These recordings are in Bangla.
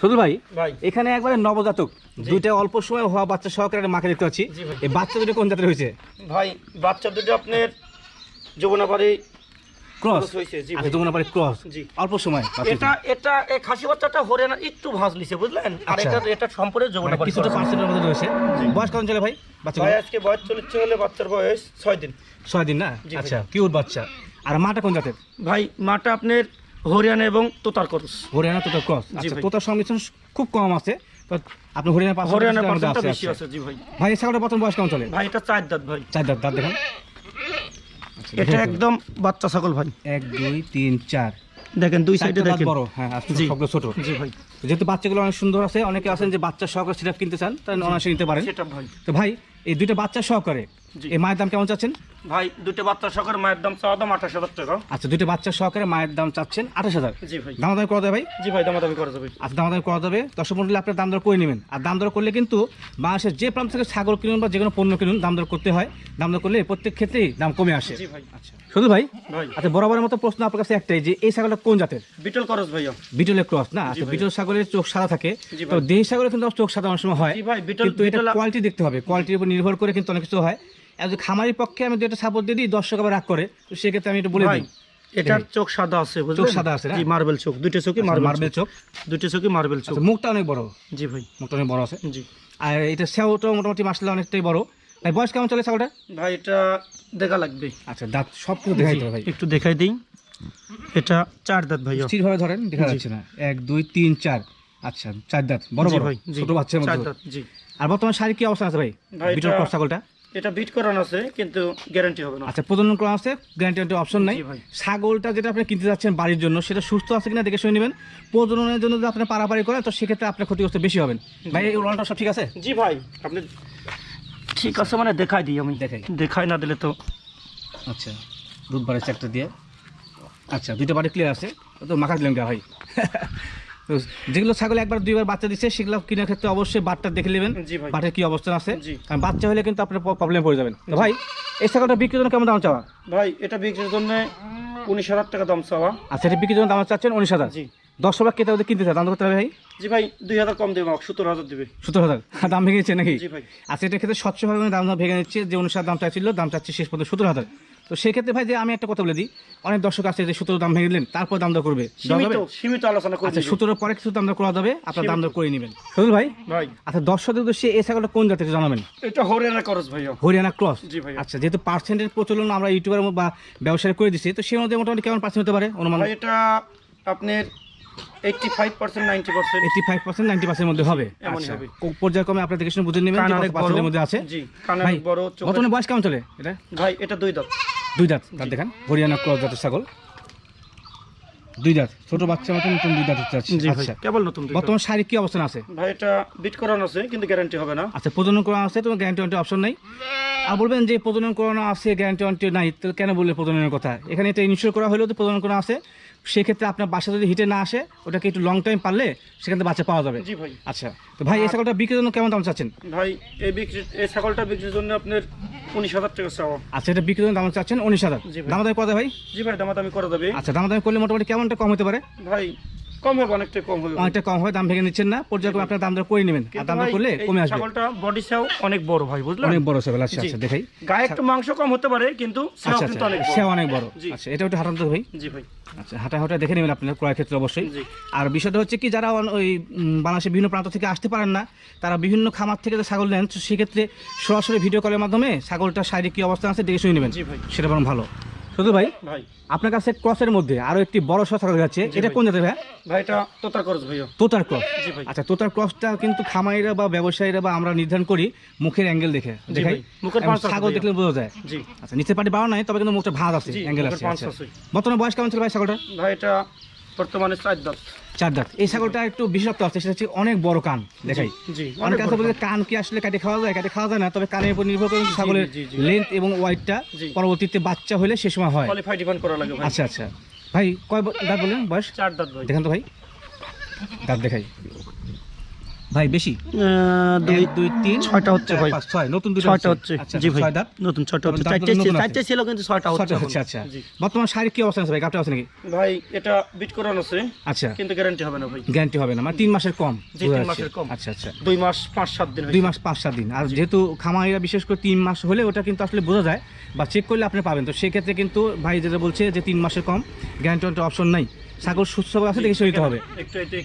শুধু ভাই এখানে একবারে নবজাতক। দুইটা অল্প সময় হওয়া বাচ্চা সহকারে একটা মাকে দেখতে পাচ্ছি। এই বাচ্চা দুটো কোন জাতের হয়েছে? ভাই বাচ্চা দুটো আপনার যমুনাপাড়ি ক্রস। cross আচ্ছা। ক্রস। অল্প সময় এটা এটা এই খাসি বাচ্চাটা হরিয়ানা একটু ভাঁজ লিছে বুঝলেন? আর আচ্ছা। এটা এটা সম্পূর্ণ মানে যমুনাপাড়ি কিছুটা পার্সেন্টের মধ্যে রয়েছে। বয়স চলে ভাই বাচ্চা ভাই আজকে বয়স চলেছে হলে বাচ্চার বয়স ছয় দিন। ছয় দিন না? আচ্ছা কিউট বাচ্চা। আর মাটা কোন জাতের? ভাই মাটা আপনার হরিয়ানা এবং তোতার করস। হরিয়ানা তোতার ক্রস। আচ্ছা তোতার সংমিশ্রণ খুব কম আছে আপনি হরিয়ানা পাঁচ হরিয়ানা পার্সেন্টটা বেশি আছে জি ভাই। ভাই এই ছাগলের প্রথম বয়স কেমন চলে? ভাই এটা চার দাঁত ভাই। চার দাঁত দাঁত দেখেন। আচ্ছা, এটা একদম বাচ্চা ছাগল ভাই। এক দুই তিন চার। দেখেন দুই সাইডে দেখেন। বড়। হ্যাঁ জি। সবগুলো ছোট। জি ভাই। যেহেতু বাচ্চাগুলো অনেক সুন্দর আছে অনেকে আছেন যে বাচ্চা সহকারে সিরাপ কিনতে চান তাহলে অনায়াসে নিতে পারেন। সেটা ভাই। তো ভাই এই দুইটা বাচ্চা সহকারে। এই মায়ের দাম কেমন চাচ্ছেন? ভাই দুটো বাচ্চা মায়ের দাম চাওয়া দাম আঠাশ হাজার টাকা। আচ্ছা দুইটা বাচ্চা সহকারে মায়ের দাম চাচ্ছেন আঠাশ হাজার। জি ভাই। করা ভাই? জি ভাই দামাদামি করা যাবে। আচ্ছা দাম দাম করা যাবে। মন্ডলী আপনার দাম দর করে নেবেন। আর দাম দর করলে কিন্তু বাংলাদেশের যে প্রান্ত থেকে ছাগল কিনুন বা যে কোনো পণ্য কিনুন দাম দর করতে হয়। দাম দর করলে প্রত্যেক ক্ষেত্রেই দাম কমে আসে। জি ভাই। আচ্ছা শুধু ভাই? ভাই। আচ্ছা বরাবরের মতো প্রশ্ন আপনার কাছে একটাই যে এই ছাগলটা কোন জাতের? বিটল করস ভাইয়া। বিটলের ক্রস না? আচ্ছা বিটল ছাগলের চোখ সাদা থাকে। তো দেহি ছাগলের কিন্তু চোখ সাদা অনেক সময় হয়। ভাই, কিন্তু এটা কোয়ালিটি দেখতে হবে। কোয়ালিটির উপর নির্ভর করে কিন্তু অনেক কিছু হয়। খামারির পক্ষে আমি দুটো সাপোর্ট দিয়ে দিই দর্শক আবার রাগ করে তো সেক্ষেত্রে আমি একটু বলে দিই। এটার চোখ সাদা আছে বুঝলেন? চোখ সাদা আছে? জি মার্বেল চোখ দুটো চোখই মার্বেল মার্বেল চোখ। দুটো চোখই মার্বেল চোখ। আচ্ছা মুখটা অনেক বড়। জি ভাই। মুখটা অনেক বড় আছে। জি। আর এটা সেওটাও মোটামুটি মাসলে অনেকটাই বড়। ভাই বয়স কেমন চলে ছাগলটা ভাই এটা দেখা লাগবে। আচ্ছা দাঁত সব কিছু দেখাই দেবে ভাই। একটু দেখাই দিই। এটা চার দাঁত ভাইয়া। স্থিরভাবে ধরেন দেখা যাচ্ছে না। এক দুই তিন চার। আচ্ছা চার দাঁত বড় বড়। ভাই ছোট বাচ্চার দাঁত জি। আর বর্তমান শাড়ি কি অবস্থা আছে ভাই? ভাই, বিটল ছাগলটা? এটা বিট করানো আছে কিন্তু গ্যারান্টি হবে না। আচ্ছা প্রজনন করা আছে গ্যারান্টি অপশন নাই। ভাই। ছাগলটা যেটা আপনি কিনতে যাচ্ছেন বাড়ির জন্য সেটা সুস্থ আছে কিনা দেখে শুনে নেবেন। প্রজননের জন্য যদি আপনি পারাপারি করেন তো সেক্ষেত্রে আপনার ক্ষতিগ্রস্ত বেশি হবেন। ভাই এই উড়ানটা সব ঠিক আছে? জি ভাই আপনি ঠিক আছে মানে দেখাই দিই আমি। দেখাই। দেখাই না দিলে তো আচ্ছা দুধ বাড়ি একটা দিয়ে। আচ্ছা দুইটা বাড়ি ক্লিয়ার আছে তো মাখা দিলাম ভাই যেগুলো ছাগল একবার দুইবার বাচ্চা দিচ্ছে সেগুলো কেনার ক্ষেত্রে অবশ্যই বাটটা দেখে নেবেন। বাটের কি অবস্থান আছে। কারণ বাচ্চা হলে কিন্তু আপনার প্রবলেম পড়ে যাবেন। তো ভাই এই ছাগলটা বিক্রির জন্য কেমন দাম চাওয়া? ভাই এটা বিক্রির জন্য উনিশ হাজার টাকা দাম চাওয়া। আচ্ছা এটা বিক্রির জন্য দাম চাচ্ছেন উনিশ হাজার? জি। দশ টাকা কেটে ওদের কিনতে চায় দাম করতে হবে ভাই? জি ভাই দুই হাজার কম দেবে সত্তর হাজার দেবে। সত্তর হাজার। দাম ভেঙে নিচ্ছে নাকি? জি ভাই। আচ্ছা এটার ক্ষেত্রে স্বচ্ছভাবে দাম দাম ভেঙে নিচ্ছে যে অনুসার দাম চাইছিল দাম চাচ্ছে শেষ পর্যন্ত সত্তর হাজার। তো সেক্ষেত্রে ভাই যে আমি একটা কথা বলে দিই অনেক দর্শক আছে যে সত্তর দাম ভেঙে দিলেন তারপর দাম দর করবে। সীমিত আলোচনা করে আচ্ছা সতেরো পরে কিছু দাম দর করা যাবে আপনার দাম দর করে নেবেন। সদুল ভাই? ভাই। আচ্ছা দর্শকদের উদ্দেশ্যে এই ছাগলটা কোন জাতের জানাবেন? এটা হরিয়ানা করস ভাইয়া। হরিয়ানা ক্রস? জি ভাইয়া। আচ্ছা যেহেতু পার্সেন্টের প্রচলন আমরা ইউটিউবার বা ব্যবসায় করে দিচ্ছি তো সেই মধ্যে মোটামুটি কেমন পার্সেন্ট হতে পারে অনুমান? এটা আপনার eighty five percent ninety percent eighty five percent ninety percent মধ্যে হবে? আচ্ছা পর্যায়ক্রমে আপনার দেখে বুঝে নেবেন অনেক কত পার্সেন্টের মধ্যে আছে? জি কান বড় বয়স কেমন চলে এটা? ভাই এটা দুই দাঁত। দুই দাঁত দাঁত দেখান। হরিয়ানা ক্রস জাতের ছাগল। দুই দাঁত ছোট বাচ্চা মতো নতুন দুই দাঁত আচ্ছা। কেবল নতুন বর্তমান শারীরিক কি অবস্থান আছে? ভাই এটা বিট করানো আছে কিন্তু গ্যারান্টি হবে না। আচ্ছা প্রজনন করানো আছে তোমার গ্যারান্টি ওয়ান্টি অপশন নেই। আর বলবেন যে প্রজনন করানো আছে গ্যারান্টি ওয়ান্টি নাই তাহলে কেন বললে প্রজননের কথা? এখানে এটা ইনশিওর করা হলেও তো প্রজনন করা আছে। সেক্ষেত্রে আপনার বাসা যদি হিটে না আসে ওটাকে একটু লং টাইম পারলে সেখান থেকে বাচ্চা পাওয়া যাবে। জি ভাই। আচ্ছা তো ভাই এই ছাগলটা বিক্রির জন্য কেমন দাম চাচ্ছেন? ভাই এই বিক্রি এই ছাগলটা বিক্রির জন্য আপনার উনিশ হাজার টাকা চাওয়া। আচ্ছা এটা বিক্রির জন্য দাম চাচ্ছেন উনিশ হাজার। জি ভাই। দাম দাম কত ভাই জি ভাই দামাদামি করা যাবে। আচ্ছা দামাদামি দাম করলে মোটামুটি কেমনটা কম হতে পারে? ভাই কম হবে অনেকটা কম হবে। অনেকটা কম হয় দাম ভেঙে নিচ্ছেন না। পর্যায়ক্রমে আপনার দাম দর করে নেবেন। আর দাম দর করলে কমে আসবে। ছাগলটা বডি সেও অনেক বড় ভাই বুঝলেন? অনেক বড় ছাগল আচ্ছা আচ্ছা দেখাই। গায়ে একটু মাংস কম হতে পারে কিন্তু সেও আচ্ছা কিন্তু আচ্ছা অনেক বড়। সে অনেক বড়। আচ্ছা এটা একটু হাঁটাতে ভাই। জি ভাই। আচ্ছা হাঁটা হাঁটা দেখে নেবেন আপনার ক্রয় ক্ষেত্রে অবশ্যই। আর বিষয়টা হচ্ছে কি যারা ওই বাংলাদেশের বিভিন্ন প্রান্ত থেকে আসতে পারেন না তারা বিভিন্ন খামার থেকে ছাগল নেন তো সেক্ষেত্রে সরাসরি ভিডিও কলের মাধ্যমে ছাগলটা শারীরিক কি অবস্থা আছে দেখে শুনে নেবেন। সেটা বরং ভালো। শুধু ভাই ভাই। আপনার কাছে ক্রসের মধ্যে আরও একটি বড় শশা আছে এটা কোন জাতের ভাই? ভাই এটা তোতার ক্রস ভাই তোতার ক্রস। আচ্ছা তোতার ক্রসটা কিন্তু খামারিরা বা ব্যবসায়ীরা বা আমরা নির্ধারণ করি মুখের অ্যাঙ্গেল দেখে। দেখাই। মুখের পাঁচ ছাগল দেখলে বোঝা যায়। জি। আচ্ছা নিচের পাটি বাড়া নাই তবে কিন্তু মুখটা ভাঁজ আছে অ্যাঙ্গেল আচ্ছা। আছে। বর্তমানে বয়স কেমন ছিল ভাই ছাগলটা ভাই এটা বর্তমানে চার দাঁত। চার দাঁত। এই ছাগলটা একটু বিশেষত্ব আছে সেটা হচ্ছে অনেক বড় কান দেখাই। অনেক আছে বড় বলে কান। কি আসলে কাটে খাওয়া যায়? কাটে খাওয়া যায় না তবে কানের উপর নির্ভর করে ছাগলের। লেন্থ এবং ওয়াইটটা পরবর্তীতে বাচ্চা হলে সে সময় হয়। আচ্ছা আচ্ছা। ভাই কয় দাঁত বললেন বয়স? চার দাঁত দেখেন তো ভাই। দাঁত দেখাই। ভাই বেশি? দুই দুই তিন? ছয়টা হচ্ছে ভাই। পাঁচ, ছয়। নতুন দুটো ছয়টা হচ্ছে? আচ্ছা জি ভাই নতুন ছয়টা হচ্ছে। চারটে। চারটে ছিল কিন্তু ছয়টা হচ্ছে। হচ্ছে আচ্ছা। বর্তমান শাড়ির কি অবস্থা আছে ভাই? গাপটা আছে নাকি? ভাই এটা বিট করানো আছে আচ্ছা। কিন্তু গ্যারান্টি হবে না ভাই। গ্যারান্টি হবে না মানে তিন মাসের কম। জি, তিন মাসের কম। আচ্ছা আচ্ছা। দুই মাস পাঁচ সাত দিন দুই মাস পাঁচ সাত দিন। আর যেহেতু খামারিরা বিশেষ করে তিন মাস হলে ওটা কিন্তু আসলে বোঝা যায় বা চেক করলে আপনি পাবেন। তো সেক্ষেত্রে কিন্তু ভাই যেটা বলছে যে তিন মাসের কম গ্যারান্টি অপশন নাই। ছাগল সুস্থ আছে দেখে সইতে হবে।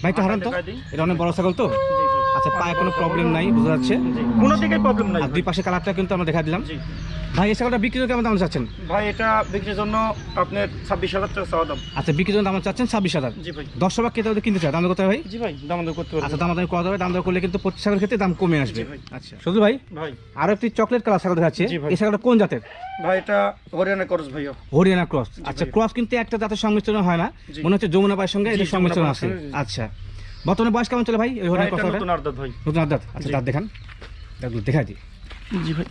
ভাই একটু হারান তো। এটা অনেক বড় ছাগল তো। আচ্ছা পায়ে কোনো প্রবলেম নাই বোঝা যাচ্ছে? কোনো দিকে প্রবলেম নাই আর দুই পাশে কালারটা কিন্তু আমরা দেখা দিলাম। ভাই এই ছাগলটা বিক্রি করে কেমন দাম চাচ্ছেন? ভাই এটা বিক্রির জন্য আপনার ছাব্বিশ হাজার টাকা চাওয়া দাম। আচ্ছা বিক্রির জন্য দাম চাচ্ছেন ছাব্বিশ হাজার। জি ভাই। দশ টাকা কেটে কিনতে চায় দাম হয় ভাই? জি ভাই দাম দর করতে আচ্ছা দাম দাম করা যাবে দাম দর করলে কিন্তু প্রতি ছাগলের ক্ষেত্রে দাম কমে আসবে। আচ্ছা শুধু ভাই ভাই। আরও একটি চকলেট কালার ছাগল দেখাচ্ছে। ভাই। এই ছাগলটা কোন জাতের? ভাই এটা হরিয়ানা করস ভাইয়া হরিয়ানা ক্রস। আচ্ছা ক্রস কিন্তু একটা জাতের সংমিশ্রণ হয় না। মনে হচ্ছে যমুনা পায়ের সঙ্গে এটা সংমিশ্রণ আছে। আচ্ছা। বর্তমানে বয়স কেমন চলে ভাই? এই ভাই হরিয়ানা এটা ক্রসটা নতুন আর্দাত ভাই নতুন আচ্ছা দাঁত দেখান। দাঁতগুলো দেখাই দিই। জি ভাই।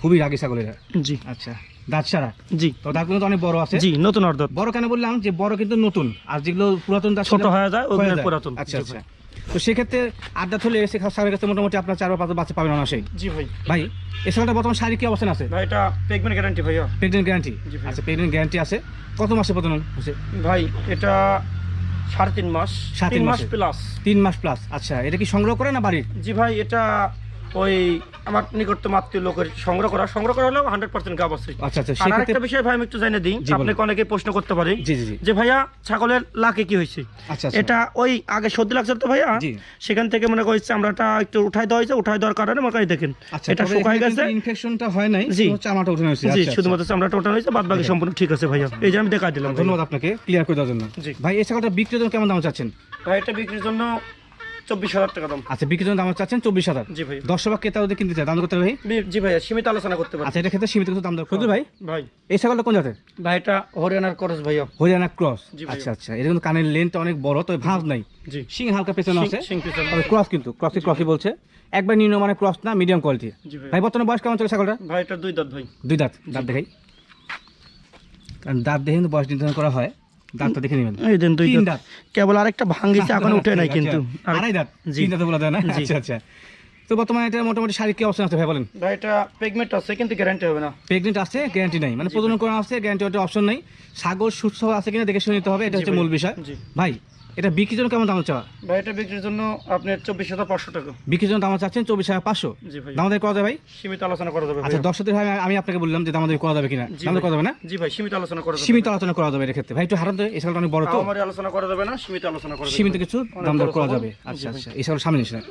খুবই রাগী ছাগল এটা জি। আচ্ছা দাঁত সারা জি। তো দাঁতগুলো তো অনেক বড় আছে। জি নতুন অর্ডার বড় কেন বললাম যে বড় কিন্তু নতুন। আর যেগুলো পুরাতন দাঁত ছোট হয়ে যায় ওগুলো পুরাতন। আচ্ছা আচ্ছা। তো সেক্ষেত্রে আড্ডা থলে এসে সারের কাছে মোটামুটি আপনার চার বা পাঁচ বাচ্চা পাবেন অনাসেই জি ভাই। ভাই এ ছাগলটা বর্তমান শারীরিক কি অবস্থান আছে? ভাই এটা পেগমেন্ট গ্যারান্টি ভাইয়া। প্রেগনেন্ট গ্যারান্টি আচ্ছা প্রেগনেন্ট গ্যারান্টি আছে। কত মাসে প্রজনন হচ্ছে ভাই এটা সাড়ে তিন মাস তিন মাস প্লাস তিন মাস প্লাস আচ্ছা এটা কি সংগ্রহ করে না বাড়ির? জি ভাই এটা ওই আমার নিকটতম আত্মীয় লোকের সংগ্রহ করা সংগ্রহ করা হলেও হান্ড্রেড পার্সেন্ট গাব আছে আচ্ছা আচ্ছা আর আরেকটা বিষয় ভাই আমি একটু জানিয়ে দিই। আপনাকে অনেকে প্রশ্ন করতে পারে যে ভাইয়া ছাগলের লাকে কি হয়েছে? আচ্ছা আচ্ছা। এটা ওই আগে সর্দি লাগছে তো ভাইয়া? সেখান থেকে মনে করছে আমরা এটা একটু উঠাই দেওয়া হয়েছে উঠাই দেওয়ার কারণে মনে করি দেখেন আচ্ছা এটা শুকাই গেছে। ইনফেকশনটা হয় নাই জি। হচ্ছে আমারটা উঠে হয়েছে। জি। শুধুমাত্র চামড়াটা ওঠানো হয়েছে বাদ বাকি সম্পূর্ণ ঠিক আছে ভাইয়া। এই যে আমি দেখা দিলাম ধন্যবাদ আপনাকে ক্লিয়ার করে দেওয়ার জন্য। জি। ভাই এই ছাগলটা বিক্রির জন্য কেমন দাম চাচ্ছেন? ভাই এটা বিক্রির জন্য চব্বিশ হাজার টাকা দাম। আচ্ছা বিক্রির দাম চাচ্ছেন চব্বিশ হাজার। জি ভাই। দশ টাকা ক্রেতা কিনতে চায় দাম করতে ভাই? জি ভাইয়া সীমিত আলোচনা করতে পারি। আচ্ছা এটা ক্ষেত্রে সীমিত দাম দর ভাই ভাই। এই ছাগলটা কোন জাতের? ভাই এটা হরিয়ানার করস ভাইয়া। হরিয়ানা ক্রস? আচ্ছা আচ্ছা। এটা কিন্তু কানের লেন্থটা অনেক বড় তবে ভাঁজ নাই। জি। সিং হালকা পেছনে আছে। তবে ক্রস কিন্তু ক্রসই ক্রসই বলছে। একবার নিম্ন মানে ক্রস না মিডিয়াম কোয়ালিটি ভাই ভাই বর্তমানে বয়স কেমন চলে ছাগলটা? ভাই এটা দুই দাঁত ভাই। দুই দাঁত দাঁত দেখাই। কারণ দাঁত দেখে কিন্তু বয়স নির্ধারণ করা হয়। দাঁতটা দেখে নেবেন। এই দেন দুই দাঁত। কেবল আরেকটা ভাঙ্গিছে এখন উঠে নাই কিন্তু। আড়াই দাঁত জি। দাঁতে বলা যায় না? আচ্ছা আচ্ছা। তো বর্তমানে এটা মোটামুটি শারীরিক কি অবস্থা আছে ভাই বলেন? ভাই এটা পেগমেন্ট আছে কিন্তু গ্যারান্টি হবে না। প্রেগনেন্ট আছে গ্যারান্টি নাই। মানে প্রজনন করা আছে গ্যারান্টি ওটা অপশন নাই। সাগর সুস্থ আছে কিনা দেখে শুনে নিতে হবে এটা হচ্ছে মূল বিষয়। ভাই এটা বিক্রির জন্য কেমন দাম চাওয়া ভাই এটা বিক্রির জন্য আপনার চব্বিশ হাজার পাঁচশো টাকা। বিক্রির জন্য দাম চাচ্ছেন চব্বিশ হাজার পাঁচশো? জি ভাই। দাম করা যাবে? ভাই সীমিত আলোচনা করা যাবে আচ্ছা দর্শকদের ভাই আমি আপনাকে বললাম যে দাম করা যাবে কিনা। দাম। করা যাবে না? জি ভাই সীমিত আলোচনা করা যাবে। সীমিত আলোচনা করা যাবে এর ক্ষেত্রে ভাই একটু হারান তো এই ছাগলটা অনেক বড় তো। আমার আলোচনা করা যাবে না সীমিত আলোচনা করা সীমিত কিছু দাম দর করা যাবে। আচ্ছা আচ্ছা এই ছাগল সামনে নিয়েছিলেন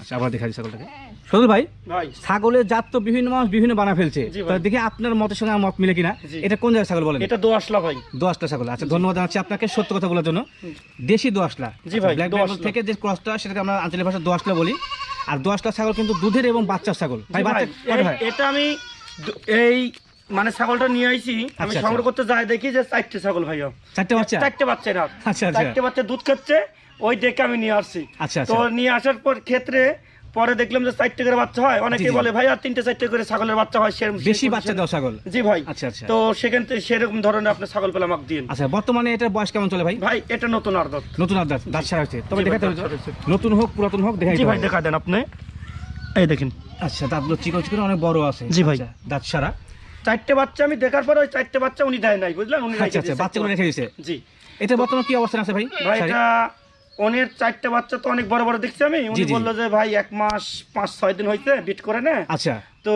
আচ্ছা আবার দেখা ছাগলটাকে শুধু ভাই। ভাই ছাগলের জাত তো বিভিন্ন মানুষ বিভিন্ন বানা ফেলছে। দেখি আপনার মতের সঙ্গে আমার মত মিলে কিনা। এটা কোন জায়গায় ছাগল বলেন? এটা দোয়াশলা ভাই। দোয়াশলা ছাগল। আচ্ছা ধন্যবাদ জানাচ্ছি আপনাকে সত্য কথা বলার জন্য। দেশি দোয়াশলা জি ভাই, ব্ল্যাক বেঙ্গল থেকে যে ক্রসটা সেটাকে আমরা আঞ্চলিক ভাষায় দোয়াশলা বলি। আর দোয়াশলা ছাগল কিন্তু দুধের এবং বাচ্চার ছাগল। ভাই বাচ্চা এটা আমি এই মানে ছাগলটা নিয়ে আইছি আমি আচ্ছা, সংগ্রহ করতে যাই দেখি যে চারটে ছাগল ভাইয়া চারটে বাচ্চা? চারটে বাচ্চা না আচ্ছা, আচ্ছা। চারটে বাচ্চা দুধ খাচ্ছে ওই দেখে আমি নিয়ে আসছি। আচ্ছা, তো আচ্ছা। নিয়ে আসার পর ক্ষেত্রে পরে দেখলাম যে চারটে করে বাচ্চা হয়। অনেকে। বলে ভাই আর তিনটে চারটে করে ছাগলের বাচ্চা হয় সেরকম বেশি বাচ্চা দাও ছাগল। জি ভাই। আচ্ছা, আচ্ছা। তো সেখান থেকে সেরকম ধরনের আপনি ছাগল পেলে আমাকে দিন আচ্ছা বর্তমানে এটার বয়স কেমন চলে ভাই? ভাই এটা নতুন আর দাঁত নতুন আর দাঁত দাঁত সারা হয়েছে। তবে দেখাতে? ছাড়া। নতুন হোক পুরাতন হোক দেখাই জি ভাই দেখা দেন আপনি। এই দেখেন। আচ্ছা দাঁতগুলো চিকন চিকন অনেক বড় আছে। জি ভাই। আচ্ছা, দাঁত সারা চারটে বাচ্চা আমি দেখার পরে ওই চারটে বাচ্চা উনি দেয় নাই বুঝলেন? উনি আচ্ছা আচ্ছা বাচ্চাগুলো রেখে দিয়েছে। জি। এটা বর্তমানে কি অবস্থান আছে ভাই? ভাই এটা অনের চারটে বাচ্চা তো অনেক বড় বড় দেখছি আমি। উনি। বলল যে ভাই এক মাস পাঁচ ছয় দিন হয়েছে বিট করে নে। আচ্ছা। তো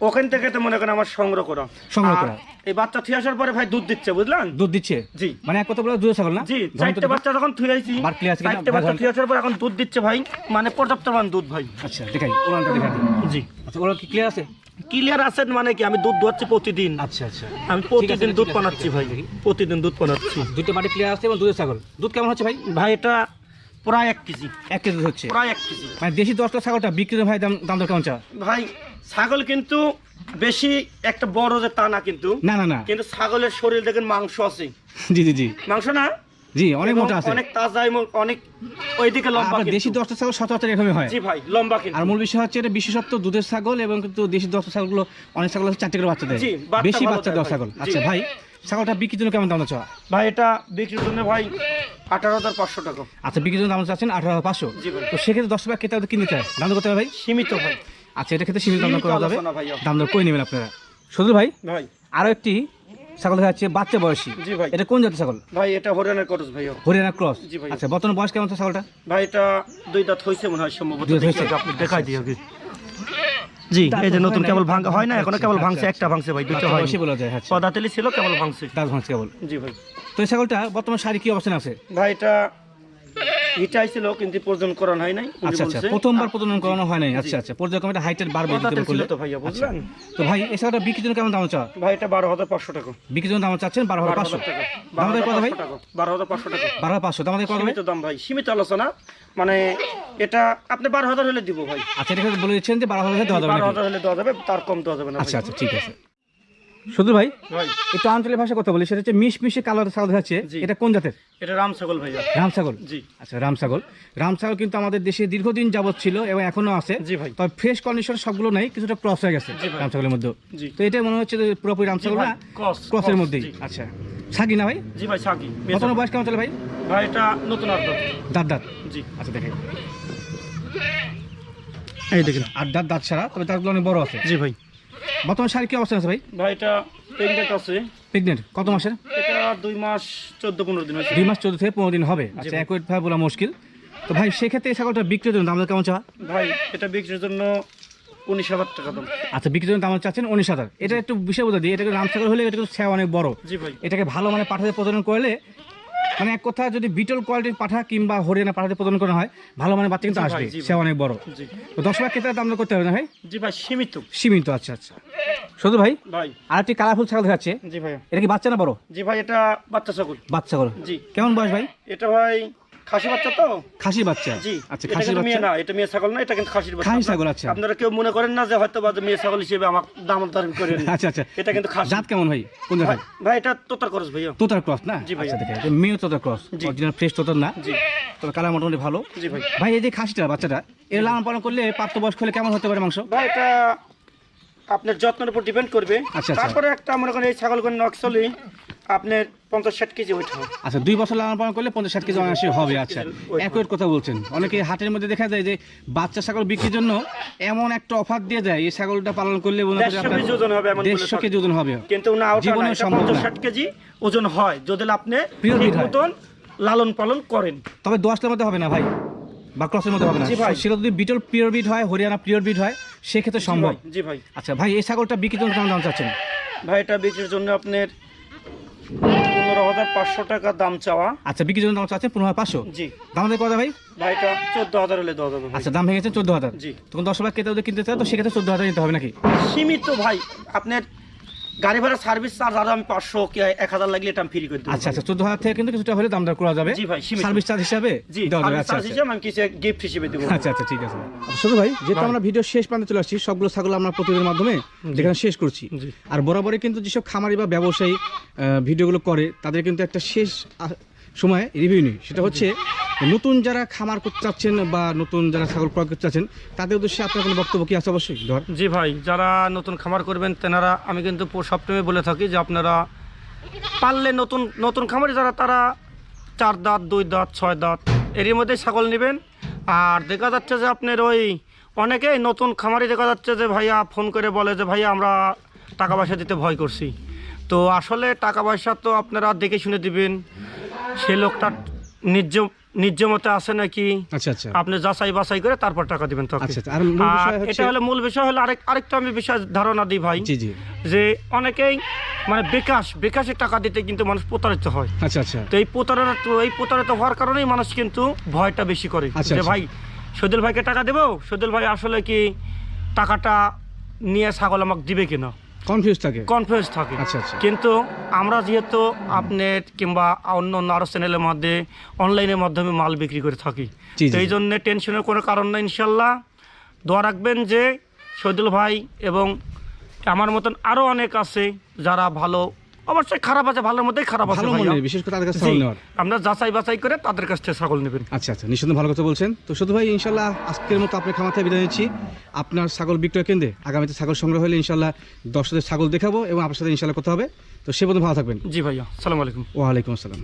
ওখান থেকে তো মনে করেন আমার সংগ্রহ করা। সংগ্রহ করা। এই বাচ্চা থুয়ে আসার পরে ভাই দুধ দিচ্ছে বুঝলেন? দুধ দিচ্ছে? জি। মানে এক কথা বলে দুধ ছাগল না? জি চারটে। বাচ্চা যখন clear আছে চারটে বাচ্চা থুয়ে আসার পর এখন দুধ দিচ্ছে ভাই মানে পর্যাপ্ত মান দুধ ভাই। আচ্ছা দেখাই ওলানটা দেখা দিই জি। আচ্ছা ওরা কি ক্লিয়ার আছে? ক্লিয়ার আছেন মানে কি? আমি দুধ দোয়াচ্ছি প্রতিদিন। আচ্ছা আচ্ছা। আমি প্রতিদিন দুধ আছে, ভাই। প্রতিদিন দুধ বানাচ্ছি। দুটো বাড়ি ক্লিয়ার আছে এবং দুধের ছাগল। দুধ কেমন হচ্ছে ভাই? ভাই এটা প্রায় এক কেজি। এক কেজি দুধ হচ্ছে? প্রায় এক কেজি। মানে দেশি দশটা ছাগলটা বিক্রি ভাই দাম দাম দর কেমন চা ভাই ছাগল কিন্তু বেশি একটা বড় যে তা না কিন্তু। না না না। কিন্তু ছাগলের শরীর দেখেন মাংস আছে। জি জি জি। মাংস না? জি অনেক মোটা আছে। অনেক তাজা অনেক ওইদিকে লম্বা কিন্তু। দেশি দশটা ছাগল সচরাচর এরকমই হয়। জি ভাই লম্বা কিন্তু। আর মূল বিষয় হচ্ছে এটা বিশেষত্ব দুধের ছাগল এবং কিন্তু দেশি দশটা ছাগলগুলো অনেক ছাগল চারটে করে বাচ্চা দেয়। বেশি বাচ্চা দেওয়া ছাগল। আচ্ছা ভাই ছাগলটা বিক্রির জন্য কেমন দাম চাওয়া ভাই এটা বিক্রির জন্য ভাই আঠারো হাজার পাঁচশো টাকা। আচ্ছা বিক্রির জন্য দাম চাচ্ছেন আঠারো হাজার পাঁচশো। তো সেক্ষেত্রে দশ টাকা ক্রেতা কিনতে চায়। দাম করতে হবে ভাই? সীমিত ভাই। আচ্ছা এটা ক্ষেত্রে সীমিত দাম করা যাবে। দাম দর করে নেবেন আপনারা? শুধু ভাই ভাই। আরও একটি ছাগল দেখা যাচ্ছে বাচ্চা বয়সী। জি ভাই। এটা কোন জাতের ছাগল? ভাই এটা হরিয়ানার ক্রস ভাই। হরিয়ানা ক্রস? জি ভাই। আচ্ছা বর্তমান বয়স কেমন ছাগলটা? ভাই এটা দুই দাঁত হয়েছে মনে হয় সম্ভবত। আপনি দেখাই দিও কি জি এই যে নতুন কেবল ভাঙা হয় না এখন এখনও কেবল আচ্ছা, ভাঙছে আচ্ছা। একটা ভাঙছে ভাই দুটো হয় বয়সী বলা যায় আচ্ছা। পদাতেলি ছিল কেবল ভাঙছে। দাঁত ভাঙছে কেবল। জি ভাই। তো এই ছাগলটা বর্তমান শাড়ি কি অবস্থানে আছে? ভাই এটা ছিল কিন্তু করান হয় নাই আচ্ছা আচ্ছা প্রথমবার প্রজনন করানো হয় নাই। আচ্ছা আচ্ছা পর্যায়ক্রমে এটা হাইটের বাড়বে যদি তো ভাইয়া আচ্ছা বুঝলেন? তো ভাই বিক্রির জন্য কেমন দাম চাওয়া? ভাই এটা বারো হাজার পাঁচশো টাকা। বিক্রির জন্য দাম চাচ্ছেন বারো হাজার বারো পাঁচশো হাজার টাকা। দাম বারো কত ভাই? পাঁচশো টাকা। বারো হাজার পাঁচশো টাকা। বারো পাঁচশো দাম কত ভাই? সীমিত দাম ভাই সীমিত আলোচনা। মানে এটা আপনি বারো হাজার হলে দিব ভাই। আচ্ছা এটা বলে দিচ্ছেন যে বারো হাজার দেওয়া যাবে বারো নাকি? হাজার হলে দেওয়া যাবে তার কম দেওয়া যাবে না আচ্ছা আচ্ছা ঠিক আছে। শুধু ভাই? ভাই। একটু আঞ্চলিক ভাষা কথা বলি সেটা হচ্ছে মিশ মিশে কালো ছাগল আছে। এটা কোন জাতের? এটা রাম ছাগল ভাইয়া রাম ছাগল জি। আচ্ছা রাম ছাগল রাম ছাগল কিন্তু আমাদের দেশে দীর্ঘদিন যাবত ছিল এবং এখনও আছে। জি ভাই। তবে ফ্রেশ কন্ডিশন সবগুলো নেই কিছুটা ক্রস হয়ে গেছে ভাই। রাম ছাগলের মধ্যে জি। তো এটা মনে হচ্ছে যে পুরোপুরি রাম ছাগল ভাই, না ক্রসের মধ্যেই। আচ্ছা সাকি না ভাই? জি ভাই সাকি কত বয়স কেমন চলে ভাই? ভাই এটা নতুন দাঁত দাঁত? জি। আচ্ছা দেখেন। এই দেখেন। আর দাঁত দাঁত ছাড়া তবে দাঁতগুলো অনেক বড় আছে। জি ভাই। বর্তমান শাড়ি কি অবস্থা আছে ভাই? ভাই এটা প্রেগনেন্ট আছে। প্রেগনেন্ট কত মাসের? এটা দুই মাস চোদ্দ পনেরো দিন হয়েছে। দুই মাস চোদ্দ থেকে পনেরো দিন হবে। আচ্ছা ভাই। একই ভাবে বলা মুশকিল। তো ভাই সেক্ষেত্রে এই ছাগলটা বিক্রির জন্য দামের কেমন চাওয়া? ভাই এটা বিক্রির জন্য উনিশ হাজার টাকা দাম। আচ্ছা বিক্রির জন্য দাম চাচ্ছেন উনিশ হাজার। এটা একটু বিষয় বোঝা দিই এটা রাম ছাগল হলে এটা কিন্তু অনেক বড়। জি ভাই। এটাকে ভালো মানে পাঠাতে প্রজনন করলে মানে এক কথা যদি বিটল কোয়ালিটির পাঠা কিংবা হরিয়ানা পাঠাতে প্রদান করা হয় ভালো মানে বাচ্চা কিন্তু আসবে সে অনেক বড়। তো দশ লাখ ক্ষেত্রে দাম করতে হবে না ভাই? জি ভাই সীমিত। সীমিত আচ্ছা আচ্ছা। শুধু ভাই ভাই। আর একটি কালারফুল ছাগল দেখাচ্ছে। জি ভাই। এটা কি বাচ্চা না বড়? জি ভাই এটা বাচ্চা ছাগল। বাচ্চা ছাগল। জি। কেমন বয়স ভাই? এটা ভাই খাসি বাচ্চা তো? খাসি বাচ্চা? জি। আচ্ছা খাসি বাচ্চা? না এটা মেয়ে ছাগল না এটা কিন্তু খাসির বাচ্চা। খাসি ছাগল, আচ্ছা। আপনারা কেউ মনে করেন না যে হয়তো বা মেয়ে ছাগল হিসেবে দাম করেন? আচ্ছা আচ্ছা। এটা কিন্তু খাসি। জাত কেমন ভাই? কোন ভাই ভাই এটা তোতার ভাইয়া। তোতার ক্রস না? জি ভাই। আচ্ছা মেয়ে তোতার ক্রস। অরিজিনাল ফ্রেশ তোতার না? জি। তবে কালার মোটামুটি ভালো। জি ভাই। ভাই এই যে খাসিটা বাচ্চাটা এর লালন পালন করলে প্রাপ্তবয়স্ক হলে কেমন হতে পারে মাংস? ভাই এটা আপনার যত্নের উপর ডিপেন্ড করবে। আচ্ছা। তারপরে একটা মনে করেন এই ছাগলগুলো নকশালি আপনার পঞ্চাশ ষাট কেজি ওইটা হয় আচ্ছা দুই বছর লালন পালন করলে পঞ্চাশ ষাট কেজি অনায়াসে হবে আচ্ছা। একই কথা বলছেন। অনেকে হাটের মধ্যে দেখা যায় যে বাচ্চা ছাগল বিক্রির জন্য এমন একটা অফার দিয়ে যায় এই ছাগলটা পালন করলে দেড়শো কেজি ওজন হবে কিন্তু না ওটা না জীবনেও এটা সম্ভব পঞ্চাশ ষাট কেজি ওজন হয় যদি আপনি মতন লালন পালন করেন। তবে দশটার মধ্যে হবে না ভাই? বা ক্রসের মধ্যে হবে না? জি ভাই। সেটা যদি বিটল পিওর বিট হয় হরিয়ানা পিওর বিট হয় সেক্ষেত্রে সম্ভব। জি ভাই, জি ভাই। আচ্ছা ভাই এই ছাগলটা বিক্রির জন্য কেমন দাম চাচ্ছেন? ভাই এটা বিক্রির জন্য আপনার পনেরো হাজার পাঁচশো টাকা দাম চাওয়া। আচ্ছা বিক্রির জন্য দাম চাচ্ছে পনেরো হাজার পাঁচশো? জি। দাম দিয়ে কথা ভাই ভাই? এটা চোদ্দ হাজার হলে দেওয়া যাবে আচ্ছা দাম ভেঙেছে চোদ্দ হাজার। জি। তখন দশ লাখ কেটে যদি কিনতে চায় তো সেক্ষেত্রে চোদ্দ হাজার নিতে হবে নাকি? সীমিত ভাই আপনার গাড়ি ভাড়া সার্ভিস চার্জ আরও আমি পাঁচশো কি এক হাজার লাগলে এটা আমি ফ্রি করে দেবো। আচ্ছা আচ্ছা চোদ্দ হাজার থেকে কিন্তু কিছুটা হলে দাম দর করা যাবে। জি ভাই, সার্ভিস চার্জ হিসাবে জি সার্ভিস আচ্ছা চার্জ হিসাবে আমি কিছু গিফট হিসেবে দেবো। আচ্ছা আচ্ছা ঠিক আছে। শুধু ভাই যেহেতু আমরা ভিডিও শেষ প্রান্তে চলে আসছি সবগুলো ছাগল আমরা প্রতিদিনের মাধ্যমে যেখানে শেষ করছি। আর বরাবরই কিন্তু যেসব খামারি বা ব্যবসায়ী আহ, ভিডিওগুলো করে তাদের কিন্তু একটা শেষ সময় রিভিউ নেই। সেটা হচ্ছে নতুন যারা খামার করতে চাচ্ছেন বা নতুন যারা ছাগল ক্রয় করতে চাচ্ছেন, তাদের উদ্দেশ্যে আপনার কোনো বক্তব্য কি আছে অবশ্যই? ধর। জি ভাই, যারা নতুন খামার করবেন, তেনারা, আমি কিন্তু সবসময় বলে থাকি যে আপনারা পারলে নতুন নতুন খামারে যারা, তারা চার দাঁত, দুই দাঁত, ছয় দাঁত, এরই মধ্যে ছাগল নেবেন। আর দেখা যাচ্ছে যে আপনার ওই অনেকেই নতুন খামারি দেখা যাচ্ছে যে ভাইয়া ফোন করে বলে যে, ভাইয়া, আমরা টাকা পয়সা দিতে ভয় করছি। তো আসলে টাকা পয়সা তো আপনারা দেখে শুনে দিবেন। সে লোকটা নিজ নিজ মতে আছে নাকি? আচ্ছা আচ্ছা। আপনি যাচাই বাছাই করে তারপর টাকা দিবেন আচ্ছা এটা হলো মূল বিষয় হলো আরেক আরেকটা আমি বিষয় ধারণা দিই ভাই। যে অনেকেই মানে বিকাশ বিকাশে টাকা দিতে কিন্তু মানুষ প্রতারিত হয়। আচ্ছা আচ্ছা। তো এই প্রতারণা এই প্রতারিত হওয়ার কারণেই মানুষ কিন্তু ভয়টা বেশি করে। যে। ভাই সদুল ভাইকে টাকা দেবো? সদুল ভাই আসলে কি টাকাটা নিয়ে ছাগল আমাকে দিবে কিনা? কনফিউজ থাকে? কনফিউজ থাকে। আচ্ছা, আচ্ছা। কিন্তু আমরা যেহেতু আপনার কিংবা অন্য অন্য আরও চ্যানেলের মধ্যে অনলাইনের মাধ্যমে মাল বিক্রি করে থাকি। তো এই জন্য টেনশনের কোনো কারণ নাই ইনশাল্লাহ। দোয়া রাখবেন যে শহীদুল ভাই এবং আমার মতন আরও অনেক আছে যারা ভালো অবশ্যই খারাপ আছে ভালোর মধ্যেই খারাপ আছে ভালো। মনে বিশেষ করে তাদের কাছে ছাগল নেওয়ার। আপনারা যাচাই বাছাই করে তাদের কাছ থেকে ছাগল নেবেন। আচ্ছা আচ্ছা নিঃসন্দেহে ভালো কথা বলছেন। তো শুধু ভাই ইনশাল্লাহ আজকের মতো আপনার খামার থেকে বিদায় নিচ্ছি। আপনার ছাগল বিক্রয় কেন্দ্রে আগামীতে ছাগল সংগ্রহ হলে ইনশাল্লাহ দর্শকদের ছাগল দেখাবো এবং আপনার সাথে ইনশাল্লাহ কথা হবে। তো সে পর্যন্ত ভালো থাকবেন। জি ভাইয়া সালাম আলাইকুম। ওয়ালাইকুম আসসালাম।